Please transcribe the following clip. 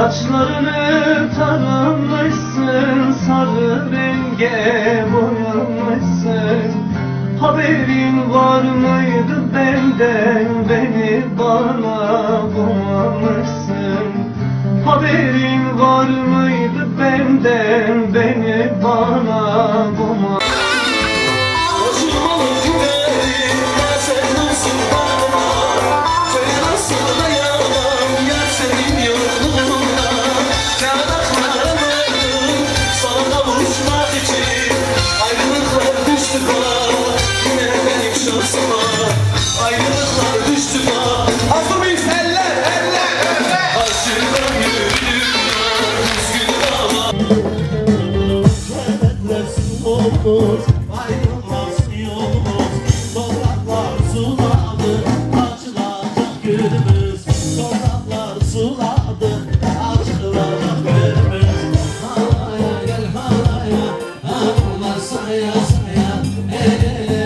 Saçlarını taramışsın Sarı renge boyamışsın Haberin var mıydı benden Beni bana bulmamışsın Olmaz, ayrılmaz yolumuz. Topraklar suladı, açılacak günümüz. Topraklar suladı, açılacak günümüz. Halaya gel halaya, aklıma saya saya Ey